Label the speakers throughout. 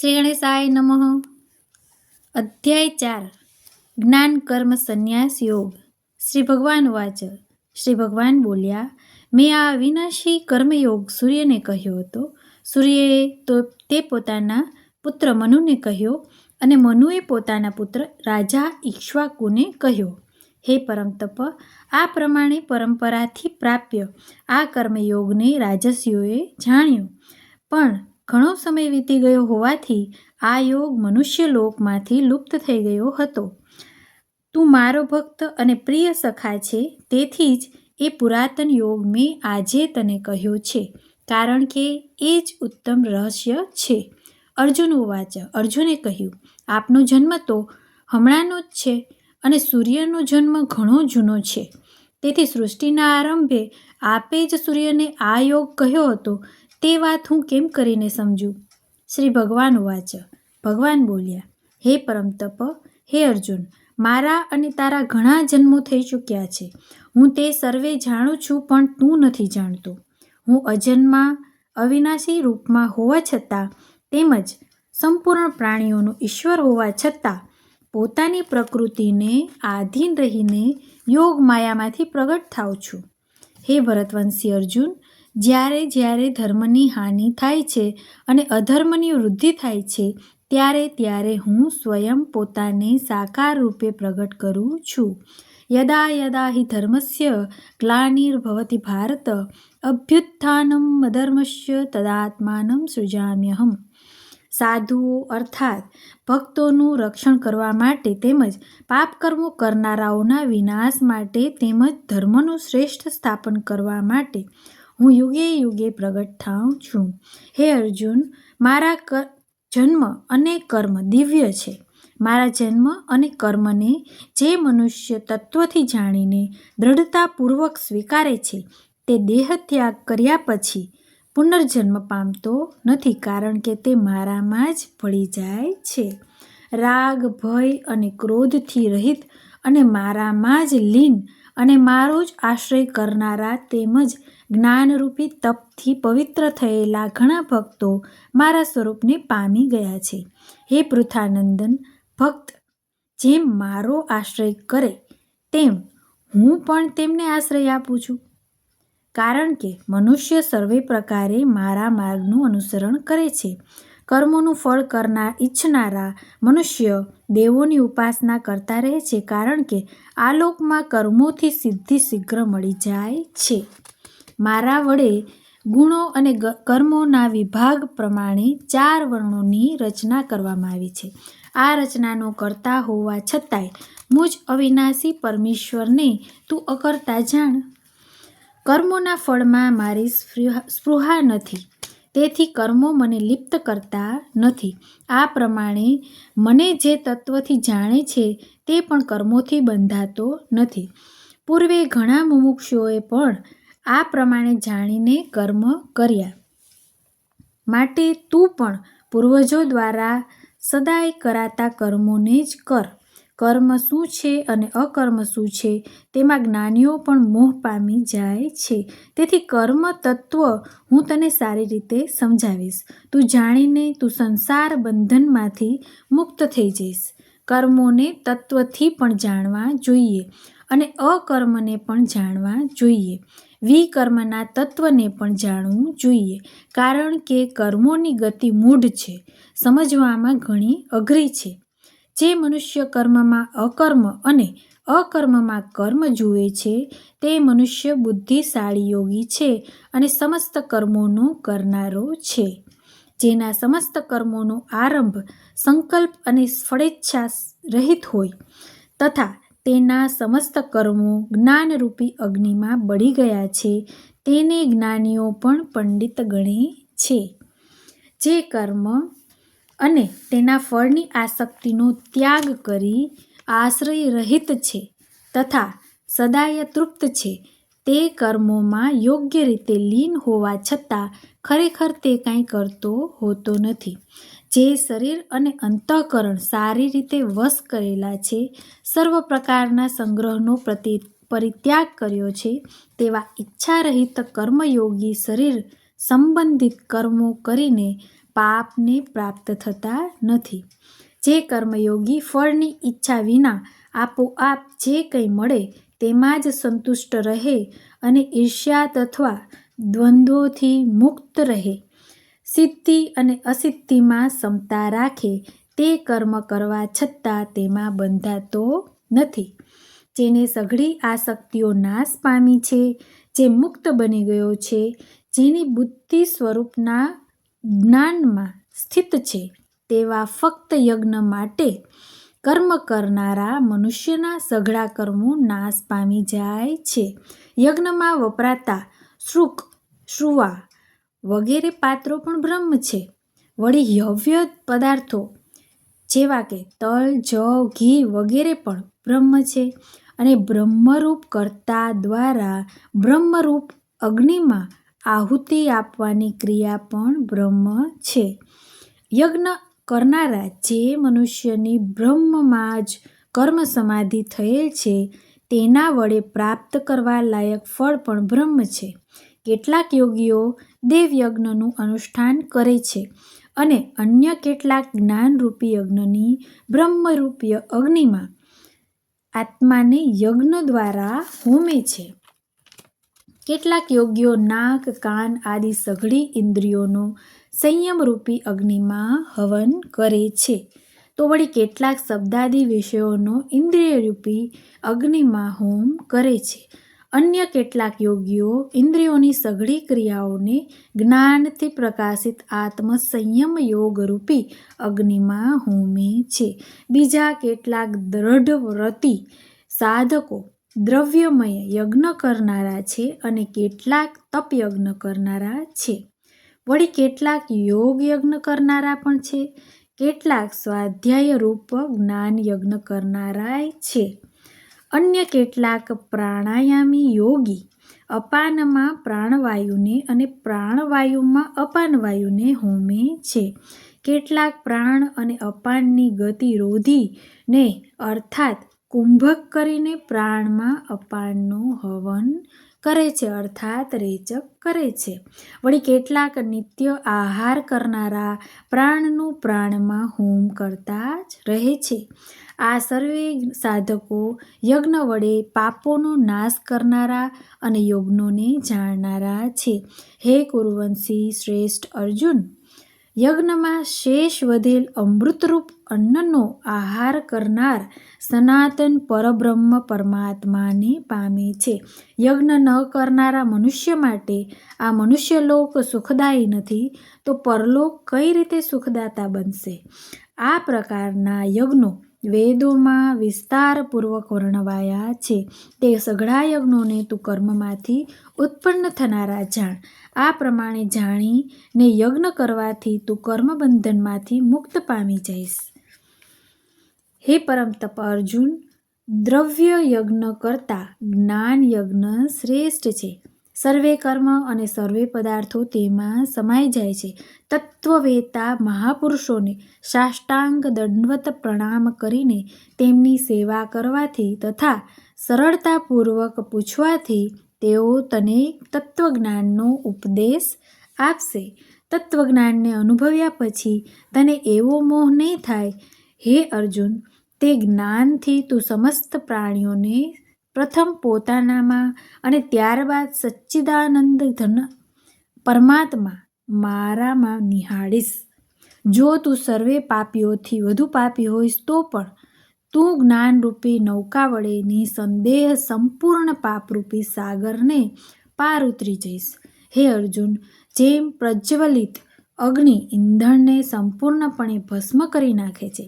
Speaker 1: શ્રી ગણેશાય નમઃ. અધ્યાય ચાર. જ્ઞાન, કર્મ, સંન્યાસ, યોગ. શ્રી ભગવાન વાચ. શ્રી ભગવાન બોલ્યા, મેં આ અવિનાશી કર્મયોગ સૂર્યને કહ્યો હતો. સૂર્યએ તો તે પોતાના પુત્ર મનુને કહ્યો અને મનુએ પોતાના પુત્ર રાજા ઈક્ષ્વાકુને કહ્યો, હે પરમ તપ આ પ્રમાણે પરંપરાથી પ્રાપ્ય આ કર્મયોગને રાજસ્યોએ જાણ્યું. પણ ઘણો સમય વીતી ગયો હોવાથી આ યોગ મનુષ્ય લોકમાંથી લુપ્ત થઈ ગયો હતો. તું મારો ભક્ત અને પ્રિય સખા છે, તેથી જ એ પુરાતન યોગ મેં આજે તને કહ્યો છે, કારણ કે એ જ ઉત્તમ રહસ્ય છે. અર્જુન ઉવાચ, અર્જુને કહ્યું, આપનો જન્મ તો હમણાંનો જ છે અને સૂર્યનો જન્મ ઘણો જૂનો છે. તેથી સૃષ્ટિના આરંભે આપે જ સૂર્યને આ યોગ કહ્યો હતો તે વાત હું કેમ કરીને સમજું? શ્રી ભગવાન વાચ. ભગવાન બોલ્યા, હે પરમ તપ હે અર્જુન, મારા અને તારા ઘણા જન્મો થઈ ચૂક્યા છે. હું તે સર્વે જાણું છું, પણ તું નથી જાણતો. હું અજન્મા, અવિનાશી રૂપમાં હોવા છતાં તેમજ સંપૂર્ણ પ્રાણીઓનો ઈશ્વર હોવા છતાં પોતાની પ્રકૃતિને આધીન રહીને યોગ માયામાંથી પ્રગટ થાઉં છું. હે ભરતવંશી અર્જુન જ્યારે જ્યારે ધર્મની હાનિ થાય છે અને અધર્મની વૃદ્ધિ થાય છે, ત્યારે ત્યારે હું સ્વયં પોતાને સાકાર રૂપે પ્રગટ કરું છું. યદા યદા હિ ધર્મસ્ય ગ્લાનિર્ભવતિ ભારત અભ્યુત્થાનમ અધર્મસ્ય તદાત્માનમ સૃજામ્યહમ. સાધુઓ અર્થાત ભક્તોનું રક્ષણ કરવા માટે તેમજ પાપકર્મો કરનારાઓના વિનાશ માટે તેમજ ધર્મનું શ્રેષ્ઠ સ્થાપન કરવા માટે હું યુગે યુગે પ્રગટ થાઉં છું. હે અર્જુન, મારા જન્મ અને કર્મ દિવ્ય છે. મારા જન્મ અને કર્મને જે મનુષ્ય તત્વથી જાણીને દ્રઢતાપૂર્વક સ્વીકારે છે, તે દેહ ત્યાગ કર્યા પછી પુનર્જન્મ પામતો નથી કારણ કે તે મારામાં જ ભળી જાય છે. રાગ, ભય અને ક્રોધથી રહિત અને મારામાં જ લીન અને મારો જ આશ્રય કરનારા તેમજ જ્ઞાનરૂપી તપથી પવિત્ર થયેલા ઘણા ભક્તો મારા સ્વરૂપને પામી ગયા છે. હે પૃથાનંદન, ભક્ત, જેમ મારો આશ્રય કરે, તેમ હું પણ તેમને આશ્રય આપું છું. કારણ કે મનુષ્ય સર્વે પ્રકારે મારા માર્ગનું અનુસરણ કરે છે. કર્મોનું ફળ કરનાર ઈચ્છનારા મનુષ્ય દેવોની ઉપાસના કરતા રહે છે, કારણ કે આ લોકમાં કર્મોથી સિદ્ધિ શીઘ્ર મળી જાય છે. મારા વડે ગુણો અને કર્મોના વિભાગ પ્રમાણે ચાર વર્ણોની રચના કરવામાં આવી છે. આ રચનાનો કરતા હોવા છતાંય મુજ અવિનાશી પરમેશ્વરને તું અકર્તા જાણ. કર્મોના ફળમાં મારી સ્પૃહા નથી. તેથી કર્મો મને લિપ્ત કરતા નથી. આ પ્રમાણે મને જે તત્વથી જાણે છે તે પણ કર્મોથી બંધાતો નથી. પૂર્વે ઘણા મુમુક્ષુઓએ પણ આ પ્રમાણે જાણીને કર્મ કર્યા. માટે તું પણ પૂર્વજો દ્વારા સદાય કરાતા કર્મોને જ કર. કર્મ શું છે અને અકર્મ શું છે તેમાં જ્ઞાનીઓ પણ મોહ પામી જાય છે. તેથી કર્મ તત્વ હું તને સારી રીતે સમજાવીશ. તું જાણીને તું સંસાર બંધનમાંથી મુક્ત થઈ જઈશ. કર્મોને તત્વથી પણ જાણવા જોઈએ અને અકર્મને પણ જાણવા જોઈએ. વિકર્મના તત્વને પણ જાણવું જોઈએ, કારણ કે કર્મોની ગતિ મૂઢ છે, સમજવામાં ઘણી અઘરી છે. જે મનુષ્ય કર્મમાં અકર્મ અને અકર્મમાં કર્મ જુએ છે, તે મનુષ્ય બુદ્ધિશાળી યોગી છે અને સમસ્ત કર્મોનો કરનારો છે. જેના સમસ્ત કર્મોનો આરંભ સંકલ્પ અને સ્ફળેચ્છા રહિત હોય, તથા તેના સમસ્ત કર્મો જ્ઞાનરૂપી અગ્નિમાં બળી ગયા છે. તેને જ્ઞાનીઓ પણ પંડિત ગણે છે. જે કર્મ અને તેના ફળની આસક્તિનો ત્યાગ કરી આશ્રય રહિત છે તથા સદાય તૃપ્ત છે. તે કર્મોમાં યોગ્ય રીતે લીન હોવા છતાં ખરેખર તે કાંઈ કરતો હોતો નથી. જે શરીર અને અંતઃકરણ સારી રીતે વશ કરેલા છે, સર્વ પ્રકારના સંગ્રહનો પ્રતિ, પરિત્યાગ કર્યો છે, તેવા ઈચ્છારહિત કર્મયોગી શરીર સંબંધિત કર્મો કરીને પાપને પ્રાપ્ત થતા નથી. જે કર્મયોગી ફળની ઈચ્છા વિના આપોઆપ જે કંઈ મળે તેમાં જ સંતુષ્ટ રહે અને ઈર્ષ્યા તથા દ્વંદ્વોથી મુક્ત રહે. સિદ્ધિ અને અસિદ્ધિમાં સમતા રાખે તે કર્મ કરવા છતાં તેમાં બંધાતો નથી. જેને સઘળી આસક્તિઓ નાશ પામી છે, જે મુક્ત બની ગયો છે, જેની બુદ્ધિ સ્વરૂપના જ્ઞાનમાં સ્થિત છે, તેવા ફક્ત યજ્ઞ માટે કર્મ કરનારા મનુષ્યના સઘળા કર્મો નાશ પામી જાય છે. યજ્ઞમાં વપરાતા શ્રુક, શ્રુવા વગેરે પાત્રો પણ બ્રહ્મ છે. વળી યવ્ય પદાર્થો જેવા કે તલ, જવ, ઘી વગેરે પણ બ્રહ્મ છે અને બ્રહ્મરૂપ કર્તા દ્વારા બ્રહ્મરૂપ અગ્નિમાં આહુતિ આપવાની ક્રિયા પણ બ્રહ્મ છે. યજ્ઞ કરનારા જે મનુષ્યની બ્રહ્મમાં જ કર્મ સમાધિ થયેલ છે, તેના વડે પ્રાપ્ત કરવા લાયક ફળ પણ બ્રહ્મ છે. કેટલાક યોગીઓ દેવયજ્ઞનું અનુષ્ઠાન કરે છે અને અન્ય કેટલાક જ્ઞાનરૂપી યજ્ઞની બ્રહ્મરૂપી અગ્નિમાં આત્માને યજ્ઞ દ્વારા હોમે છે. કેટલાક યોગીઓ નાક, કાન આદિ સઘળી ઇન્દ્રિયોનો સંયમરૂપી અગ્નિમાં હવન કરે છે. તો વળી કેટલાક શબ્દાદી વિષયોનો ઇન્દ્રિયરૂપી અગ્નિમાં હોમ કરે છે. અન્ય કેટલાક યોગીઓ ઇન્દ્રિયોની સઘળી ક્રિયાઓને જ્ઞાનથી પ્રકાશિત આત્મ સંયમ યોગરૂપી અગ્નિમાં હોમે છે. બીજા કેટલાક દ્રઢવ્રતી સાધકો દ્રવ્યમય યજ્ઞ કરનારા છે અને કેટલાક તપયજ્ઞ કરનારા છે. વળી કેટલાક યોગ યજ્ઞ કરનારા પણ છે. કેટલાક સ્વાધ્યાયરૂપ જ્ઞાન યજ્ઞ કરનારાય છે. અન્ય કેટલાક પ્રાણાયામી યોગી અપાનમાં પ્રાણવાયુને અને પ્રાણવાયુમાં અપાનવાયુને હોમે છે. કેટલાક પ્રાણ અને અપાનની ગતિ રોધીને અર્થાત કુંભક કરીને પ્રાણમાં અપાનનું હવન કરે છે, અર્થાત રેચક કરે છે. વળી કેટલાક નિત્ય આહાર કરનારા પ્રાણનું પ્રાણમાં હોમ કરતા જ રહે છે. આ સર્વે સાધકો યજ્ઞ વડે પાપોનો નાશ કરનારા અને યોગનોને જાણનારા છે. હે કુરુવંશી શ્રેષ્ઠ અર્જુન! યજ્ઞમાં શેષ વધેલ અમૃતરૂપ અન્નનો આહાર કરનાર સનાતન પરબ્રહ્મ પરમાત્માને પામે છે. યજ્ઞ ન કરનારા મનુષ્ય માટે આ મનુષ્યલોક સુખદાયી નથી, તો પરલોક કઈ રીતે સુખદાતા બનશે? આ પ્રકારના યજ્ઞો વેદોમાં વિસ્તારપૂર્વક વર્ણવાયા છે. તે સઘળા યજ્ઞોને તું કર્મમાંથી ઉત્પન્ન થનારા જાણ. આ પ્રમાણે જાણીને યજ્ઞ કરવાથી તું કર્મબંધનમાંથી મુક્ત પામી જઈશ. હે પરમ તપ અર્જુન દ્રવ્ય યજ્ઞ કરતાં જ્ઞાન યજ્ઞ શ્રેષ્ઠ છે. સર્વે કર્મ અને સર્વે પદાર્થો તેમાં સમાઈ જાય છે. તત્વવેતા મહાપુરુષોને સાષ્ટાંગ દંડવત પ્રણામ કરીને તેમની સેવા કરવાથી તથા સરળતાપૂર્વક પૂછવાથી તેઓ તને તત્વજ્ઞાનનો ઉપદેશ આપશે. તત્વજ્ઞાનને અનુભવ્યા પછી તને એવો મોહ નહીં થાય. હે અર્જુન, તે જ્ઞાનથી તું સમસ્ત પ્રાણીઓને પ્રથમ પોતાનામાં અને ત્યારબાદ સચ્ચિદાનંદ ધન પરમાત્મા મારામાં નિહાળીશ. જો તું સર્વે પાપીઓથી વધુ પાપી હોઈશ, તો પણ તું જ્ઞાનરૂપી નૌકા વડે નિસંદેહ સંપૂર્ણ પાપરૂપી સાગરને પાર ઉતરી જઈશ. હે અર્જુન, જેમ પ્રજ્વલિત અગ્નિ ઈંધણને સંપૂર્ણપણે ભસ્મ કરી નાખે છે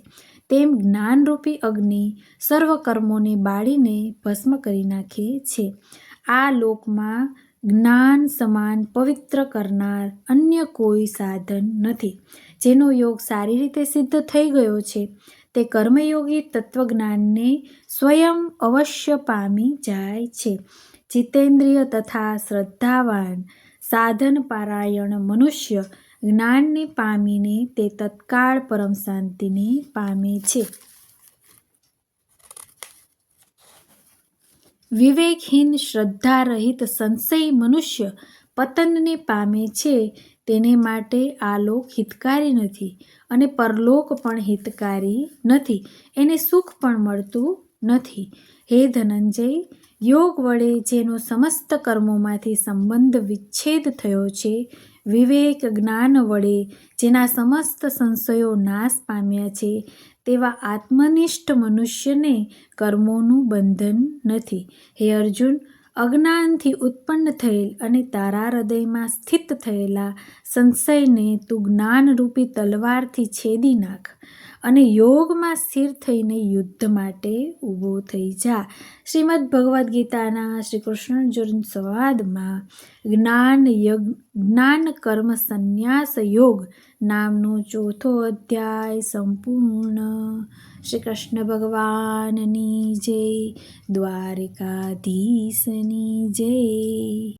Speaker 1: તેમ જ્ઞાનરૂપી અગ્નિ સર્વ કર્મોને બાળીને ભસ્મ કરી નાખે છે. આ લોકમાં જ્ઞાન સમાન પવિત્ર કરનાર અન્ય કોઈ સાધન નથી. જેનો યોગ સારી રીતે સિદ્ધ થઈ ગયો છે. તે કર્મયોગી તત્વજ્ઞાનને સ્વયં અવશ્ય પામી જાય છે. જીતેન્દ્રિય તથા શ્રદ્ધાવાન સાધન પારાયણ મનુષ્ય જ્ઞાનને પામીને તે તત્કાળ પરમ શાંતિને પામે છે. વિવેકહીન શ્રદ્ધારહિત સંશય મનુષ્ય પતનને પામે છે તેને માટે આ લોક હિતકારી નથી અને પરલોક પણ હિતકારી નથી. એને સુખ પણ મળતું નથી. હે ધનંજય, યોગ વડે જેનો સમસ્ત કર્મોમાંથી સંબંધ વિચ્છેદ થયો છે વિવેક જ્ઞાન વડે જેના સમસ્ત સંશયો નાશ પામ્યા છે, તેવા આત્મનિષ્ઠ મનુષ્યને કર્મોનું બંધન નથી. હે અર્જુન, અજ્ઞાનથી ઉત્પન્ન થયેલ અને તારા હૃદયમાં સ્થિત થયેલા સંશયને તું જ્ઞાનરૂપી તલવારથી છેદી નાખ. અને યોગમાં સ્થિર થઈને યુદ્ધ માટે ઊભો થઈ જા. શ્રીમદ ભગવદ્ ગીતાના શ્રી કૃષ્ણ અર્જુન સંવાદમાં જ્ઞાન યજ્ઞ, જ્ઞાન કર્મ સંન્યાસ યોગ નામનો ચોથો અધ્યાય સંપૂર્ણ. શ્રી કૃષ્ણ ભગવાનની જય, દ્વારિકાધીશની જય.